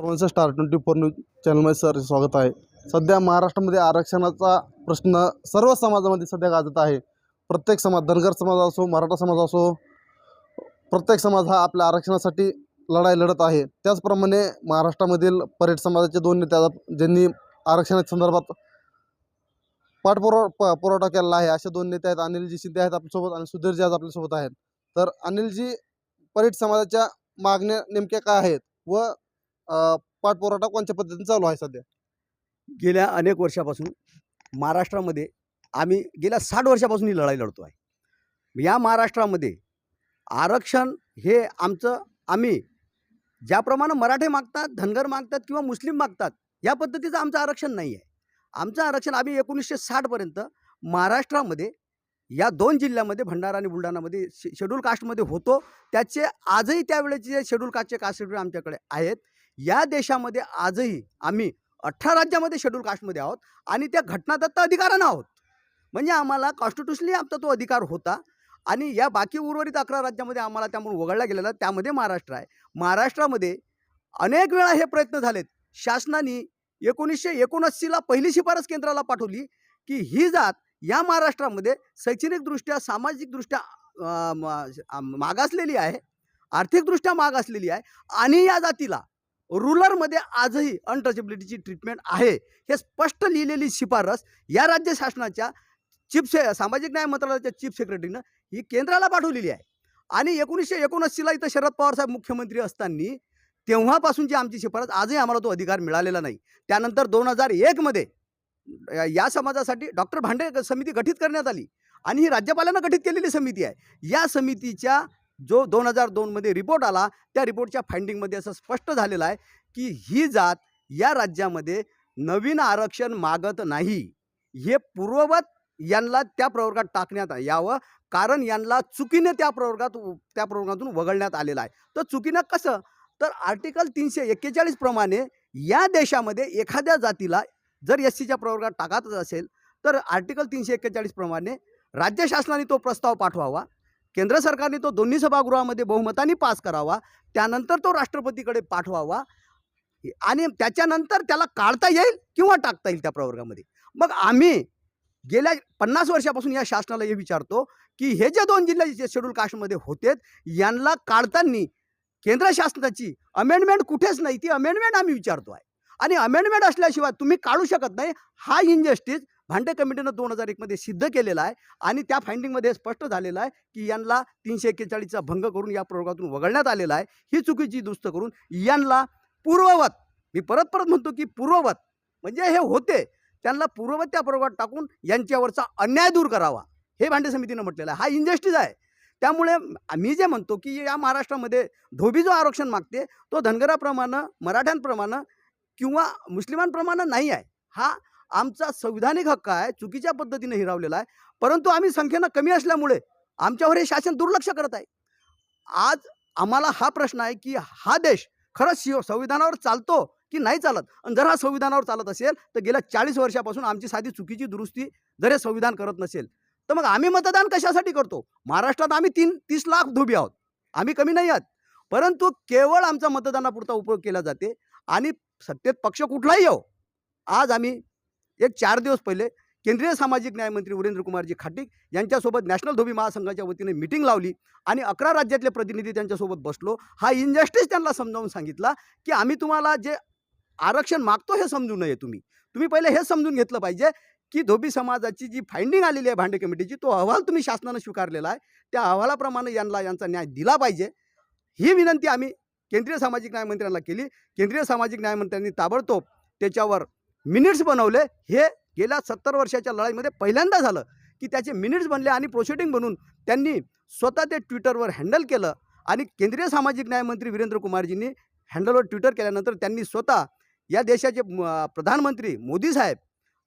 सर्वांचं star twenty four news चॅनलमध्ये sir स्वागत आहे. सध्या महाराष्ट्रामध्ये आरक्षणाचा प्रश्न सर्व समाजामध्ये सध्या गाजत आहे. प्रत्येक समाज धनगर समाज असो मराठा समाज असो प्रत्येक समाज हा आपल्या आरक्षणासाठी लढाई लढत आहे. त्याचप्रमाणे महाराष्ट्रामधील परेड समाजाचे दोन नेते ज्यांनी आरक्षणाच्या संदर्भात पाठपुरा प पुरवठा केलेला आहे. असे दोन नेते आहेत अनिलजी शिंदे आहेत आपल्यासोबत आणि सुधीरजी आज आपल्यासोबत आहेत. तर अनिलजी परेड समाजाच्या मागण्या नेमक्या काय आहेत व अ, पाठपुरवठा कोणत्या पद्धतीने चालू आहे सध्या? गेल्या अनेक वर्षापासून महाराष्ट्रामध्ये आम्ही गेल्या साठ वर्षापासून ही लढाई लढतो आहे. या महाराष्ट्रामध्ये आरक्षण हे आमचं आम्ही ज्याप्रमाणे मराठे मागतात धनगर मागतात किंवा मुस्लिम मागतात या पद्धतीचं आमचं आरक्षण नाही आहे. आमचं आरक्षण आम्ही एकोणीसशे साठपर्यंत महाराष्ट्रामध्ये या दोन जिल्ह्यामध्ये भंडारा आणि बुलढाणामध्ये शे शेड्यूल कास्टमध्ये होतो. त्याचे आजही त्यावेळेचे जे शेड्यूल कास्टचे कास्ट आमच्याकडे आहेत. या देशामध्ये आजही आम्ही अठरा राज्यामध्ये शेड्यूल कास्टमध्ये आहोत आणि त्या घटनादत्त अधिकारानं आहोत. म्हणजे आम्हाला कॉन्स्टिट्युशनली आमचा तो अधिकार होता आणि या बाकी उर्वरित अकरा राज्यामध्ये आम्हाला त्यामुळे वगळला गेलेला त्यामध्ये महाराष्ट्र आहे. महाराष्ट्रामध्ये अनेक वेळा हे प्रयत्न झालेत. शासनाने एकोणीसशे एकोणऐंशीला पहिली शिफारस केंद्राला पाठवली की ही जात या महाराष्ट्रामध्ये शैक्षणिकदृष्ट्या सामाजिकदृष्ट्या मागासलेली आहे आर्थिकदृष्ट्या मागासलेली आहे आणि या जातीला रुरलमध्ये आजही अनटचेबिलिटीची ट्रीटमेंट आहे. हे स्पष्ट लिहिलेली शिफारस या राज्य शासनाच्या चीफ से सामाजिक न्याय मंत्रालयाच्या चीफ सेक्रेटरीनं ही केंद्राला पाठवलेली आहे. आणि एकोणीसशे एकोणऐंशीला इथं शरद पवार साहेब मुख्यमंत्री असताना तेव्हापासूनची आमची शिफारस आजही आम्हाला तो अधिकार मिळालेला नाही. त्यानंतर दोन हजार एकमध्ये या समाजासाठी डॉक्टर भांडे समिती गठीत करण्यात आली. आणि ही राज्यपालांना गठीत केलेली समिती आहे. या समितीच्या जो दोन हजार दोनमध्ये रिपोर्ट आला त्या रिपोर्टच्या फाइंडिंगमध्ये असं स्पष्ट झालेलं आहे की ही जात या राज्यामध्ये नवीन आरक्षण मागत नाही. हे पूर्ववत यांना त्या प्रवर्गात टाकण्यात यावं. कारण यांना चुकीने त्या प्रवर्गात त्या प्रवर्गातून वगळण्यात आलेलं आहे. तर चुकीनं कसं? तर आर्टिकल तीनशे एक्केचाळीस प्रमाणे या देशामध्ये एखाद्या जातीला जर एस सीच्या प्रवर्गात टाकातच असेल तर आर्टिकल तीनशे एक्केचाळीस प्रमाणे राज्य शासनाने तो प्रस्ताव पाठवावा. केंद्र सरकारने तो दोन्ही सभागृहामध्ये बहुमताने पास करावा त्यानंतर तो राष्ट्रपतीकडे पाठवावा. आणि त्याच्यानंतर त्याला काढता येईल किंवा टाकता येईल त्या प्रवर्गामध्ये. मग आम्ही गेल्या पन्नास वर्षापासून या शासनाला हे विचारतो की हे जे दोन जिल्हे जे शेड्यूल कास्टमध्ये होते यांना काढताना केंद्र शासनाची अमेंडमेंट कुठेच नाही ती अमेंडमेंट आम्ही विचारतो आहे आणि अमेंडमेंट असल्याशिवाय तुम्ही काढू शकत नाही हा इनजस्टिस भांडे कमिटीनं दोन हजार एकमध्ये सिद्ध केलेला आहे आणि त्या फाइंडिंगमध्ये स्पष्ट झालेलं आहे की यांना तीनशे एक्केचाळीसचा भंग करून या प्रयोगातून वगळण्यात आलेला आहे. ही चुकीची दुरुस्त करून यांना पूर्ववत मी परत परत म्हणतो की पूर्ववत म्हणजे हे होते. त्यांना पूर्ववत त्या प्रयोगात टाकून यांच्यावरचा अन्याय दूर करावा. हे भांडे समितीनं म्हटलेलं आहे. हा इनजस्टिस आहे. त्यामुळे मी जे म्हणतो की या महाराष्ट्रामध्ये धोबी जो आरक्षण मागते तो धनगराप्रमाणे मराठ्यांप्रमाणे किंवा मुस्लिमांप्रमाणे नाही आहे. हा आमचा संविधानिक हक्क आहे चुकीच्या पद्धतीने हिरावलेला आहे. परंतु आम्ही संख्येनं कमी असल्यामुळे आमच्यावर हे शासन दुर्लक्ष करत आहे. आज आम्हाला हा प्रश्न आहे की हा देश खरंच शिव संविधानावर चालतो की नाही चालत? आणि जर हा संविधानावर चालत असेल तर गेल्या चाळीस वर्षापासून आमची साधी चुकीची दुरुस्ती जर हे संविधान करत नसेल तर मग आम्ही मतदान कशासाठी करतो? महाराष्ट्रात आम्ही तीन तीस लाख धोबी आहोत. आम्ही कमी नाही आहात. परंतु केवळ आमचा मतदानापुरता उपयोग केला जाते आणि सत्तेत पक्ष कुठलाही येऊ आज आम्ही एक चार दिवस पहिले केंद्रीय सामाजिक न्यायमंत्री उरेंद्र कुमारजी खाटीक यांच्यासोबत नॅशनल धोबी महासंघाच्या वतीने मिटिंग लावली आणि अकरा राज्यातले प्रतिनिधी त्यांच्यासोबत बसलो. हा इनजस्टिस त्यांना समजावून सांगितला की आम्ही तुम्हाला जे आरक्षण मागतो हे समजू नये तुम्ही. तुम्ही पहिले हे समजून घेतलं पाहिजे की धोबी समाजाची जी फाइंडिंग आलेली आहे भांडे कमिटीची तो अहवाल तुम्ही शासनानं स्वीकारलेला आहे. त्या अहवालाप्रमाणे यांना यांचा न्याय दिला पाहिजे. ही विनंती आम्ही केंद्रीय सामाजिक न्यायमंत्र्यांना केली. केंद्रीय सामाजिक न्यायमंत्र्यांनी ताबडतोब त्याच्यावर मिनिट्स बनवले. हे गेल्या सत्तर वर्षाच्या लढाईमध्ये पहिल्यांदा झालं की त्याचे मिनिट्स बनले आणि प्रोसिडिंग बनून त्यांनी स्वतः ते ट्विटरवर हँडल केलं आणि केंद्रीय सामाजिक न्यायमंत्री वीरेंद्र कुमारजींनी हँडलवर ट्विटर केल्यानंतर त्यांनी स्वतः या देशाचे प्रधानमंत्री मोदी साहेब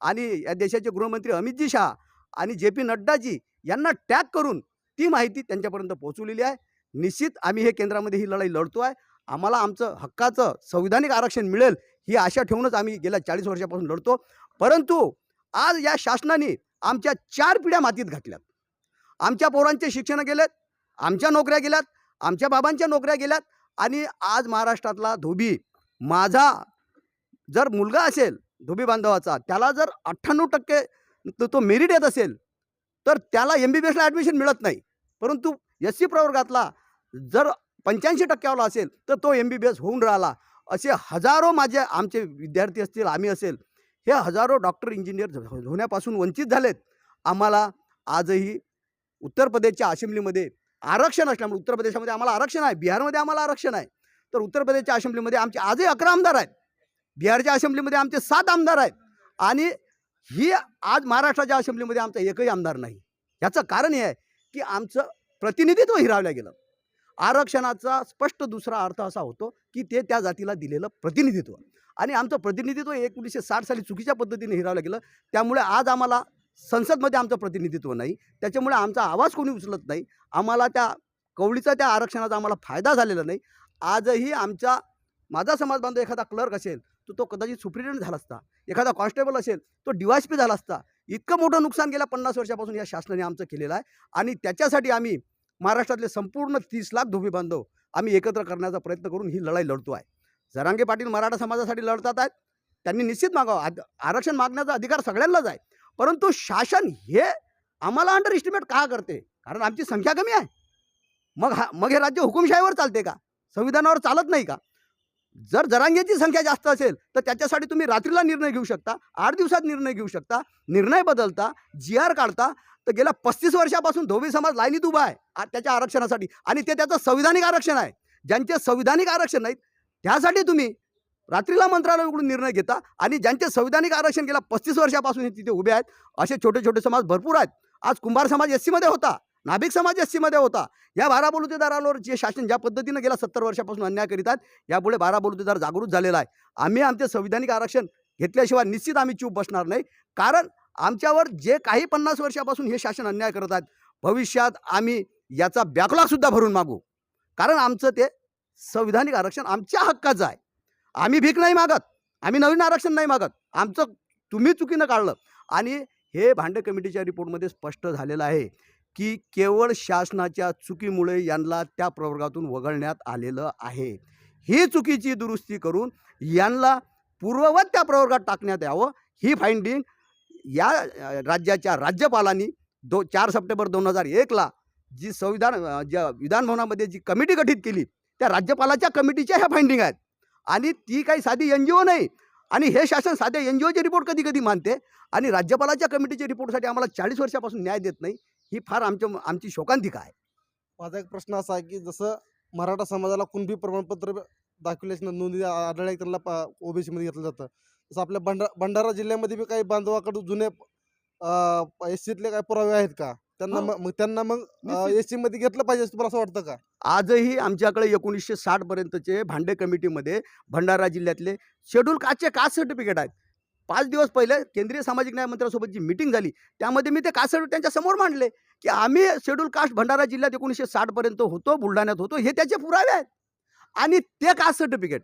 आणि या देशाचे गृहमंत्री अमितजी शहा आणि जे पी नड्डाजी यांना टॅग करून ती माहिती त्यांच्यापर्यंत पोहोचवलेली आहे. निश्चित आम्ही हे केंद्रामध्ये ही लढाई लढतो आहे आम्हाला आमचं हक्काचं संविधानिक आरक्षण मिळेल ही आशा ठेवूनच आम्ही गेल्या चाळीस वर्षापासून लढतो. परंतु आज या शासनाने आमच्या चार पिढ्या मातीत घातल्यात. आमच्या पोरांचे शिक्षण गेलेत आमच्या नोकऱ्या गेल्यात आमच्या बाबांच्या नोकऱ्या गेल्यात आणि आज महाराष्ट्रातला धोबी माझा जर मुलगा असेल धोबी बांधवाचा त्याला जर अठ्ठ्याण्णव टक्के तो तो मेरिट येत असेल तर त्याला एम बी बी एसला ॲडमिशन मिळत नाही. परंतु एस सी प्रवर्गातला जर पंच्याऐंशी टक्क्यावाला असेल तर तो एम बी बी एस होऊन राहिला. असे हजारो माझे आमचे विद्यार्थी असतील आम्ही असेल हे हजारो डॉक्टर इंजिनियर होण्यापासून वंचित झालेत. आम्हाला आजही उत्तर प्रदेशच्या असेंब्लीमध्ये आरक्षण असल्यामुळे उत्तर प्रदेशामध्ये आम्हाला आरक्षण आहे बिहारमध्ये आम्हाला आरक्षण आहे. तर उत्तर प्रदेशच्या असेंब्लीमध्ये आमचे आजही अकरा आमदार आहेत. बिहारच्या असेंब्लीमध्ये आमचे सात आमदार आहेत. आणि ही आज महाराष्ट्राच्या असेंब्लीमध्ये आमचा एकही आमदार नाही. याचं कारण हे आहे की आमचं प्रतिनिधित्व हिरावलं गेलं. आरक्षणाचा स्पष्ट दुसरा अर्थ असा होतो की ते त्या जातीला दिलेलं प्रतिनिधित्व. आणि आमचं प्रतिनिधित्व एकोणीसशे साठ साली चुकीच्या पद्धतीने हिरावलं गेलं. त्यामुळे आज आम्हाला संसदमध्ये आमचं प्रतिनिधित्व नाही. त्याच्यामुळे आमचा आवाज कोणी उचलत नाही. आम्हाला त्या कवळीचा त्या आरक्षणाचा आम्हाला फायदा झालेला नाही. आजही आमच्या माझा समाज बांधव एखादा क्लर्क असेल तर तो कदाचित सुप्रिटेंडंट झाला असता. एखादा कॉन्स्टेबल असेल तो डिवायस पी झाला असता. इतकं मोठं नुकसान गेल्या पन्नास वर्षापासून या शासनाने आमचं केलेलं आहे. आणि त्याच्यासाठी आम्ही महाराष्ट्रातले संपूर्ण तीस लाख धोबी बांधव आम्ही एकत्र करण्याचा प्रयत्न करून ही लढाई लढतो आहे. जरांगे पाटील मराठा समाजासाठी लढतात आहेत. त्यांनी निश्चित मागावं. आद- आरक्षण मागण्याचा अधिकार सगळ्यांनाच आहे. परंतु शासन हे आम्हाला अंडर इस्टिमेट का करते? कारण आमची संख्या कमी आहे. मग हा मग हे राज्य हुकुमशाहीवर चालते का? संविधानावर चालत नाही का? जर जरांग्याची संख्या जास्त असेल तर त्याच्यासाठी तुम्ही रात्रीला निर्णय घेऊ शकता आठ दिवसात निर्णय घेऊ शकता निर्णय बदलता जी आर काढता तर गेल्या पस्तीस वर्षापासून धोबी समाज लाईनीत उभा आहे त्याच्या आरक्षणासाठी. आणि ते त्याचं संविधानिक आरक्षण आहे. ज्यांचे संविधानिक आरक्षण नाहीत त्यासाठी तुम्ही रात्रीला मंत्रालय उघडून निर्णय घेता. आणि ज्यांचे संविधानिक आरक्षण गेल्या पस्तीस वर्षापासून तिथे उभे आहेत असे छोटे छोटे समाज भरपूर आहेत. आज कुंभार समाज एस सीमध्ये होता. नाभिक समाज एस सीमध्ये होता. या बारा बलुतेदारांवर जे शासन ज्या पद्धतीनं गेल्या सत्तर वर्षापासून अन्याय करीत आहेत यापुढे बारा बलुतेदार जागृत झालेला आहे. आम्ही आमचे संविधानिक आरक्षण घेतल्याशिवाय निश्चित आम्ही चूप बसणार नाही. कारण आमच्यावर जे काही पन्नास वर्षापासून हे शासन अन्याय करत आहेत भविष्यात आम्ही याचा बॅकलॉगसुद्धा भरून मागू. कारण आमचं ते संविधानिक आरक्षण आमच्या हक्काचं आहे. आम्ही भीक नाही मागत. आम्ही नवीन आरक्षण नाही मागत. आमचं तुम्ही चुकीनं काढलं. आणि हे भांडे कमिटीच्या रिपोर्टमध्ये स्पष्ट झालेलं आहे. की केवळ शासनाच्या चुकीमुळे यांना त्या प्रवर्गातून वगळण्यात आलेलं आहे. ही चुकीची दुरुस्ती करून यांना पूर्ववत त्या प्रवर्गात टाकण्यात यावं. ही फाइंडिंग या राज्याच्या राज्यपालांनी दो चार सप्टेंबर दोन हजार एकला जी संविधान ज्या विधानभवनामध्ये जी कमिटी गठीत केली त्या राज्यपालाच्या कमिटीच्या ह्या फाइंडिंग आहेत. आणि ती काही साधी एन जी ओ नाही. आणि हे शासन साध्या एन जी ओचे रिपोर्ट कधी कधी मानते. आणि राज्यपालाच्या कमिटीच्या रिपोर्टसाठी आम्हाला चाळीस वर्षापासून न्याय देत नाही. ही फार आमच्या आमची शोकांतिका आहे. माझा एक प्रश्न असा आहे की जसं मराठा समाजाला कुणबी प्रमाणपत्र दाखवल्याच्या नोंदी आढळल्या की त्यांना ओबीसीमध्ये घेतलं जातं. तसं आपल्या भंडा भंडारा जिल्ह्यामध्ये बी काही बांधवाकडून जुने एस सीतले काही पुरावे आहेत का? त्यांना. मग त्यांना मग. एसमध्ये घेतलं पाहिजे असं तुम्हाला असं वाटतं का? आजही आमच्याकडे एकोणीसशे साठ पर्यंतचे भांडे कमिटीमध्ये भंडारा जिल्ह्यातले शेड्यूल कास्टचे कास्ट सर्टिफिकेट आहेत? पाच दिवस पहिले केंद्रीय सामाजिक न्याय मंत्र्यासोबत जी मिटिंग झाली त्यामध्ये मी ते कास्ट त्यांच्यासमोर त्यांच्यासमोर मांडले की आम्ही शेड्यूल कास्ट भंडारा जिल्ह्यात एकोणीसशे साठपर्यंत होतो बुलढाण्यात होतो हे त्याचे पुरावे आहेत. आणि ते कास्ट सर्टिफिकेट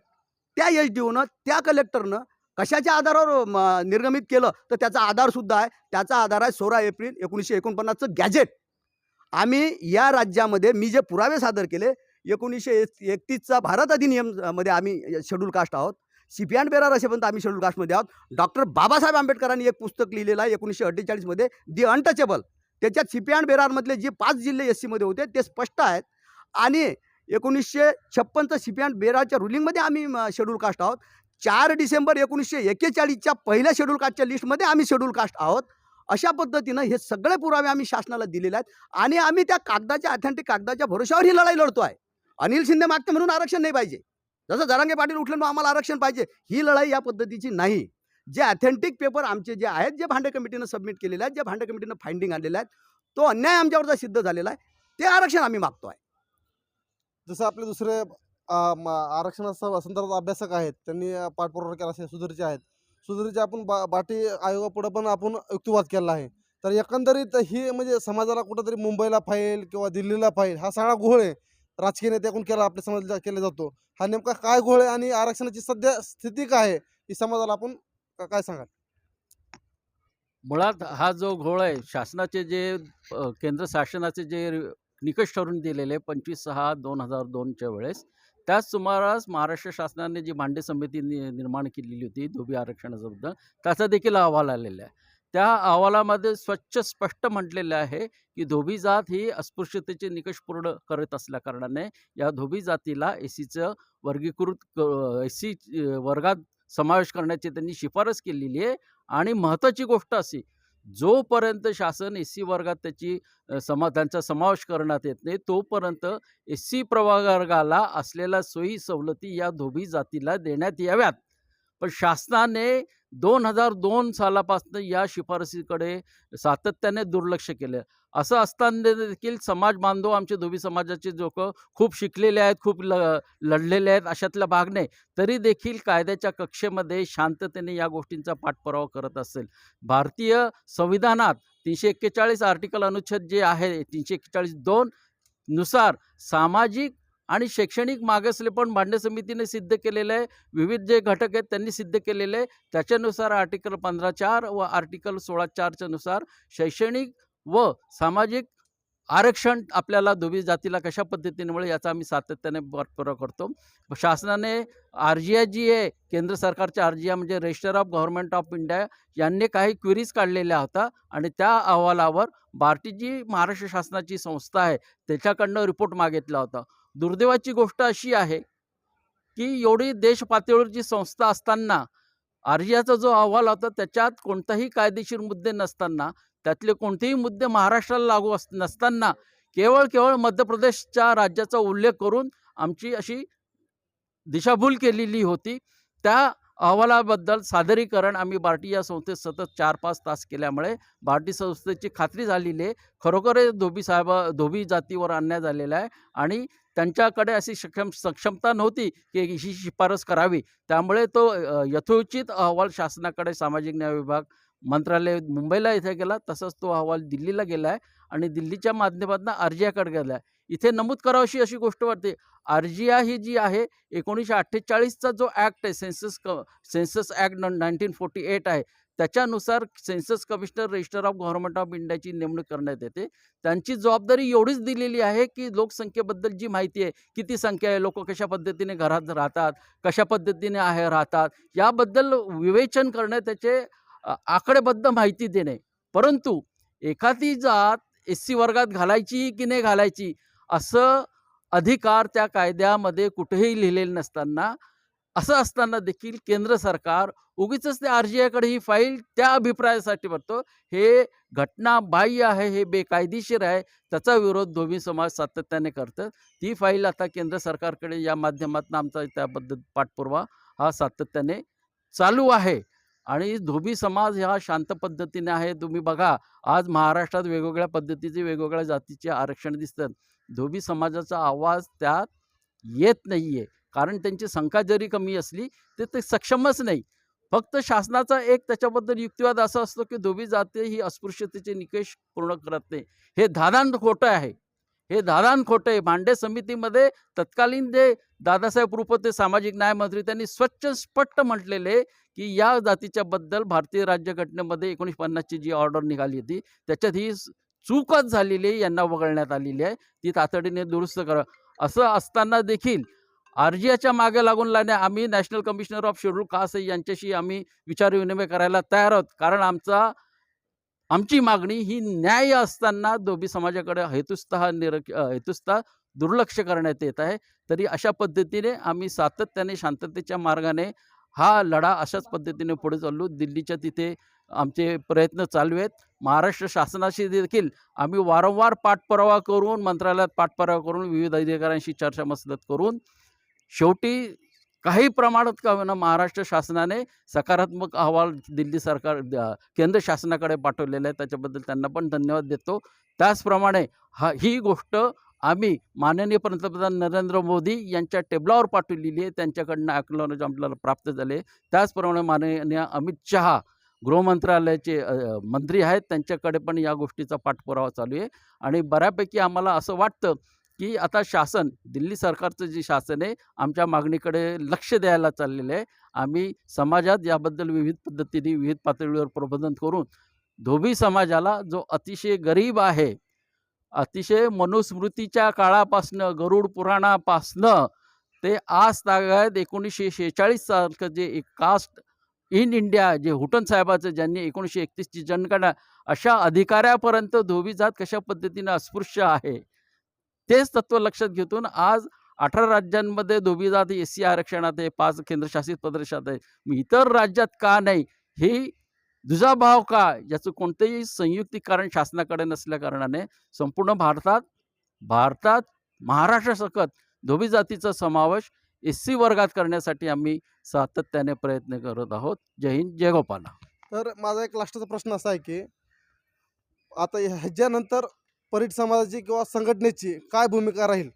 त्या एच डी ओनं त्या कलेक्टरनं कशाच्या आधारावर म, निर्गमित केलं तर त्याचा आधारसुद्धा आहे. त्याचा आधार आहे सोळा एप्रिल एकोणीसशे एकोणपन्नासचं गॅजेट आम्ही या राज्यामध्ये मी जे पुरावे सादर केले एकोणीसशे एकतीसचा भारत अधिनियममध्ये आम्ही शेड्यूल कास्ट आहोत. सी पी अँड बेरार असेपर्यंत आम्ही शेड्यूल कास्टमध्ये आहोत. डॉक्टर बाबासाहेब आंबेडकरांनी एक पुस्तक लिहिलेलं आहे एकोणीसशे अठ्ठेचाळीसमध्ये दी अनटचेबल. त्याच्यात सी पी अँड बेरारमधले जे पाच जिल्हे एस सीमध्ये होते ते स्पष्ट आहेत. आणि एकोणीसशे छप्पनचं सी पी अँड बेरारच्या रुलिंगमध्ये आम्ही शेड्यूल कास्ट आहोत. चार डिसेंबर एकोणीसशे एक्केचाळीसच्या पहिल्या शेड्यूल कास्टच्या लिस्टमध्ये आम्ही शेड्यूल कास्ट आहोत. अशा पद्धतीनं हे सगळे पुरावे आम्ही शासनाला दिलेले आहेत. आणि आम्ही त्या कागदाच्या ऑथेंटिक कागदाच्या भरोशावर ही लढाई लढतो आहे अनिल शिंदे मागते म्हणून आरक्षण नाही पाहिजे. जसं जरांगे पाटील उठलं मग आम्हाला आरक्षण पाहिजे. ही लढाई या पद्धतीची नाही. जे ऑथेंटिक पेपर आमचे जे आहेत जे भांडे कमिटीनं सबमिट केलेले आहेत जे भांडे कमिटीनं फाइंडिंग आणलेले आहेत तो अन्याय आमच्यावरचा सिद्ध झालेला आहे. ते आरक्षण आम्ही मागतो आहे. जसं आपले दुसरे आरक्षणाचा संदर्भात अभ्यासक आहेत त्यांनी पाठपुरावा केला असे सुधीरचे आहेत. सुधीरचे आपण बा बाटी आयोगापुढं पण आपण युक्तिवाद केला आहे. तर एकंदरीत ही म्हणजे समाजाला कुठंतरी मुंबईला फाईल किंवा दिल्लीला फाईल हा सगळा घोळ आहे. राजकीय नेत्याकडून केला आपल्या समाजाला केला जातो. हा नेमका काय घोळ आहे आणि आरक्षणाची सध्या स्थिती काय आहे? ही समाजाला आपण काय सांगाल? मुळात हा जो घोळ आहे शासनाचे जे केंद्र शासनाचे जे निकष ठरून दिलेले पंचवीस सहा दोन हजार दोनच्या वेळेस त्याच सुमारास महाराष्ट्र शासनाने जी मांडे समिती निर्माण केलेली होती धोबी आरक्षणाबद्दल त्याचा देखील अहवाल आलेला आहे. त्या अहवालामध्ये स्वच्छ स्पष्ट म्हटलेले आहे की धोबी जात ही अस्पृश्यतेचे निकष पूर्ण करत असल्याकारणाने या धोबी जातीला एस सीचं वर्गीकृत एस सी वर्गात समावेश करण्याची त्यांनी शिफारस केलेली आहे. आणि महत्त्वाची गोष्ट अशी जोपर्यंत शासन एस सी वर्गात त्याची समा त्यांचा समावेश करण्यात येत नाही तोपर्यंत एस सी प्रवर्गाला असलेल्या सोयी सवलती या धोबी जातीला देण्यात याव्यात. पण शासनाने दोन हजार दोन सालापासून या शिफारसीकडे सातत्याने दुर्लक्ष केलं असं असताना देखील समाज बांधव आमचे धोबी समाजाचे लोक खूप शिकलेले आहेत खूप ल लढलेले आहेत अशातला भाग नाही. तरी देखील कायद्याच्या कक्षेमध्ये शांततेने या गोष्टींचा पाठपुरावा करत असेल. भारतीय संविधानात तीनशे एक्केचाळीस आर्टिकल अनुच्छेद जे आहे तीनशे एक्केचाळीस दोन नुसार सामाजिक आणि शैक्षणिक मागासलेपण भांडे समितीने सिद्ध केलेलं आहे. विविध जे घटक आहेत त्यांनी सिद्ध केलेले आहे. त्याच्यानुसार आर्टिकल पंधरा चार व आर्टिकल सोळा चारच्या नुसार शैक्षणिक व सामाजिक आरक्षण आपल्याला दुबी जातीला कशा पद्धतीने मिळेल याचा आम्ही सातत्याने पाठपुरा करतो. शासनाने आर जी आय जी आहे केंद्र सरकारच्या आर जी आय म्हणजे register of government of India यांनी काही क्विरीज काढलेल्या होत्या आणि त्या अहवालावर बार्टी जी महाराष्ट्र शासनाची संस्था आहे त्याच्याकडनं रिपोर्ट मागितला होता. दुर्दैवाची गोष्ट अशी आहे की एवढी देश पातळीवरची संस्था असताना आर्जियाचा जो अहवाल होता त्याच्यात कोणताही कायदेशीर मुद्दे नसताना त्यातले कोणतेही मुद्दे महाराष्ट्राला लागू अस नसताना केवळ केवळ मध्य प्रदेशच्या राज्याचा उल्लेख करून आमची अशी दिशाभूल केलेली होती. त्या अहवालाबद्दल सादरीकरण आम्ही बार्टी या संस्थेत सतत चार पाच तास केल्यामुळे बार्टी संस्थेची खात्री झालेली आहे. खरोखर धोबी साहेब धोबी जातीवर अन्याय झालेला आहे आणि त्यांच्याकडे अशी सक्षम सक्षमता नव्हती की ही शिफारस करावी. त्यामुळे तो यथोचित अहवाल शासनाकडे सामाजिक न्याय विभाग मंत्रालय मुंबईला इथे गेला. तसंच तो अहवाल दिल्लीला गेला आहे आणि दिल्लीच्या माध्यमातून आर्जियाकडे गेला आहे. इथे नमूद करावशी अशी गोष्ट वाटते. आर्जिया ही जी आहे एकोणीसशे अठ्ठेचाळीसचा जो ॲक्ट आहे सेन्सस क census act nineteen forty eight आहे त्याच्यानुसार census commissioner register of government of इंडियाची नेमणूक करण्यात येते. त्यांची जबाबदारी एवढीच दिलेली आहे की लोकसंख्येबद्दल जी माहिती आहे किती संख्या आहे लोक कशा पद्धतीने घरात राहतात कशा पद्धतीने आहे राहतात याबद्दल विवेचन करणे त्याचे आकडेबद्ध माहिती देणे. परंतु एखादी जात एस सी वर्गात घालायची की नाही घालायची असं अधिकार त्या कायद्यामध्ये कुठेही लिहिलेले नसताना असं असताना देखील केंद्र सरकार उगीच ते आर जी आयकडे ही फाईल त्या अभिप्रायासाठी भरतो. हे घटना बाह्य आहे हे बेकायदेशीर आहे त्याचा विरोध धोबी समाज सातत्याने करतं. ती फाईल आता केंद्र सरकारकडे या माध्यमातून आमचा त्याबद्दल पाठपुरावा हा सातत्याने चालू आहे. आणि धोबी समाज हा शांत पद्धतीने आहे. तुम्ही बघा आज महाराष्ट्रात वेगवेगळ्या पद्धतीचे वेगवेगळ्या जातीचे आरक्षण दिसतात. धोबी समाजाचा आवाज त्यात येत नाही आहे कारण त्यांची संख्या जरी कमी असली तर ते सक्षमच नाही. फक्त शासनाचा एक त्याच्याबद्दल युक्तिवाद असा असतो की धोबी जाती ही अस्पृश्यतेचे निकष पूर्ण करत नाही. हे धादान खोटं आहे. हे दादान खोटं आहे. भांडे समितीमध्ये तत्कालीन जे दादासाहेब रुपते सामाजिक न्याय मंत्री त्यांनी स्वच्छ स्पष्ट म्हटलेले की या जातीच्या बद्दल भारतीय राज्यघटनेमध्ये एकोणीस पन्नासची जी ऑर्डर निघाली होती त्याच्यात ही चूकच झालेली आहे यांना वगळण्यात आलेली आहे. ती तातडीने दुरुस्त करा. असं असताना देखील आर मागे लागून लागणे आम्ही national commissioner of schedule caste यांच्याशी आम्ही विचारविनिमय करायला तयार आहोत. कारण आमचा आमची मागणी ही न्याय असताना धोबी समाजाकडे हेतुस्तः निर हेतुस्तः दुर्लक्ष करण्यात येत आहे. तरी अशा पद्धतीने आम्ही सातत्याने शांततेच्या मार्गाने हा लढा अशाच पद्धतीने पुढे चाललो. दिल्लीच्या तिथे आमचे प्रयत्न चालू आहेत. महाराष्ट्र शासनाशी देखील आम्ही वारंवार पाठपुरावा करून मंत्रालयात पाठपुरावा करून विविध अधिकाऱ्यांशी चर्चा मसलत करून शेवटी काही प्रमाणात का होईना महाराष्ट्र शासनाने सकारात्मक अहवाल दिल्ली सरकार द- केंद्र शासनाकडे पाठवलेला आहे. त्याच्याबद्दल त्यांना पण धन्यवाद देतो. त्याचप्रमाणे हा ही गोष्ट आम्ही माननीय पंतप्रधान नरेंद्र मोदी यांच्या टेबलावर पाठवलेली आहे. त्यांच्याकडनं अॅक्नॉलेज आपल्याला प्राप्त झाले. त्याचप्रमाणे माननीय अमित शहा गृहमंत्रालयाचे मंत्री आहेत. त्यांच्याकडे पण या गोष्टीचा पाठपुरावा चालू आहे. आणि बऱ्यापैकी आम्हाला असं वाटतं की आता शासन दिल्ली सरकारचं जे शासन आहे आमच्या मागणीकडे लक्ष द्यायला चाललेलं आहे. आम्ही समाजात याबद्दल विविध पद्धतीने विविध पातळीवर प्रबोधन करून धोबी समाजाला जो अतिशय गरीब आहे अतिशय मनुस्मृतीच्या काळापासनं गरुड पुराणापासनं ते आज तागायत एकोणीसशे शेहेचाळीस सारखं जे एक कास्ट इन इंडिया जे हुटन साहेबाचं ज्यांनी एकोणीसशे एकतीसची जनगणना अशा अधिकाऱ्यापर्यंत धोबी जात कशा पद्धतीनं अस्पृश्य आहे? तेच तत्व लक्षात घेतून आज अठरा राज्यांमध्ये धोबी जात एस सी आरक्षणात आहे पाच केंद्रशासित प्रदेशात आहे. मग इतर राज्यात का नाही? ही दुजाभाव का? याचं कोणतंही संयुक्तिक कारण शासनाकडे नसल्या कारणाने संपूर्ण भारतात भारतात महाराष्ट्रासकट धोबी जातीचा समावेश एस सी वर्गात करण्यासाठी आम्ही सातत्याने प्रयत्न करत आहोत. जय हिंद जय गोपाला. तर माझा एक लास्टचा प्रश्न असा आहे की आता ह्याच्यानंतर परीट समाजाची किंवा संघटनेची काय भूमिका राहील?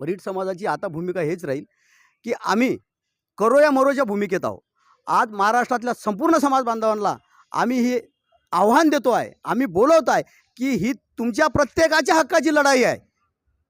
परीट समाजाची आता भूमिका हेच राहील की आम्ही करो या मरोच्या भूमिकेत आहोत. आज महाराष्ट्रातल्या संपूर्ण समाज बांधवांना आम्ही हे आव्हान देतो आहे आम्ही बोलवत आहे की ही तुमच्या प्रत्येकाच्या हक्काची लढाई आहे.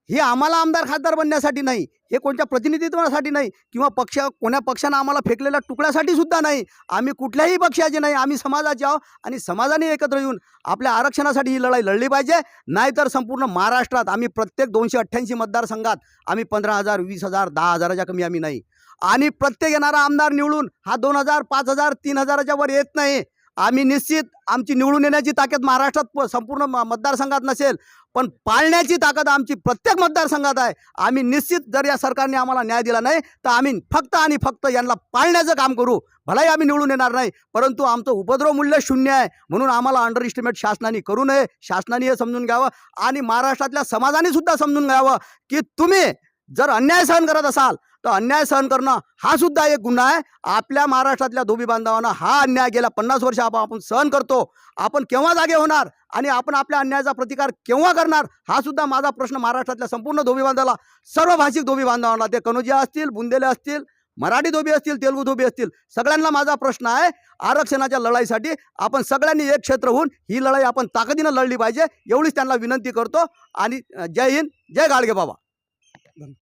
हे आम्हाला आमदार खासदार बनण्यासाठी नाही. हे कोणत्या प्रतिनिधित्वासाठी नाही किंवा पक्ष कोण्या पक्षानं आम्हाला फेकलेल्या तुकड्यासाठी सुद्धा नाही. आम्ही कुठल्याही पक्षाचे नाही. आम्ही समाजाचे आहोत आणि समाजाने एकत्र येऊन आपल्या आरक्षणासाठी ही लढाई लढली पाहिजे. नाहीतर संपूर्ण महाराष्ट्रात आम्ही प्रत्येक दोनशे अठ्ठ्याऐंशी मतदारसंघात आम्ही पंधरा हजार वीस हजार दहा हजाराच्या कमी आम्ही नाही. आणि प्रत्येक येणारा आमदार निवडून हा दोन हजार पाच हजार तीन हजाराच्या वर येत नाही. आम्ही निश्चित आमची निवडून येण्याची ताकद महाराष्ट्रात संपूर्ण मतदारसंघात नसेल. पण पाळण्याची ताकद आमची प्रत्येक मतदारसंघात आहे. आम्ही निश्चित जर या सरकारने आम्हाला न्याय दिला नाही तर आम्ही फक्त आणि फक्त यांना पाळण्याचं काम करू. भलाही आम्ही निवडून येणार नाही परंतु आमचं उपद्रव मूल्य शून्य आहे. म्हणून आम्हाला अंडर इस्टिमेट शासनाने करू नये. शासनाने हे समजून घ्यावं आणि महाराष्ट्रातल्या समाजाने सुद्धा समजून घ्यावं की तुम्ही जर अन्याय सहन करत असाल तर अन्याय सहन करणं हा सुद्धा एक गुन्हा आहे. आपल्या महाराष्ट्रातल्या धोबी बांधवांना हा अन्याय गेल्या पन्नास वर्ष आपण सहन करतो. आपण केव्हा जागे होणार आणि आपण आपल्या अन्यायाचा प्रतिकार केव्हा करणार हा सुद्धा माझा प्रश्न महाराष्ट्रातल्या संपूर्ण धोबी बांधवाला सर्व भाषिक धोबी बांधवांना ते कनोजिया असतील बुंदेले असतील मराठी धोबी असतील तेलुगू धोबी असतील सगळ्यांना माझा प्रश्न आहे आरक्षणाच्या लढाईसाठी आपण सगळ्यांनी एक क्षेत्र होऊन ही लढाई आपण ताकदीनं लढली पाहिजे एवढीच त्यांना विनंती करतो आणि जय हिंद जय गाडगे बाबा.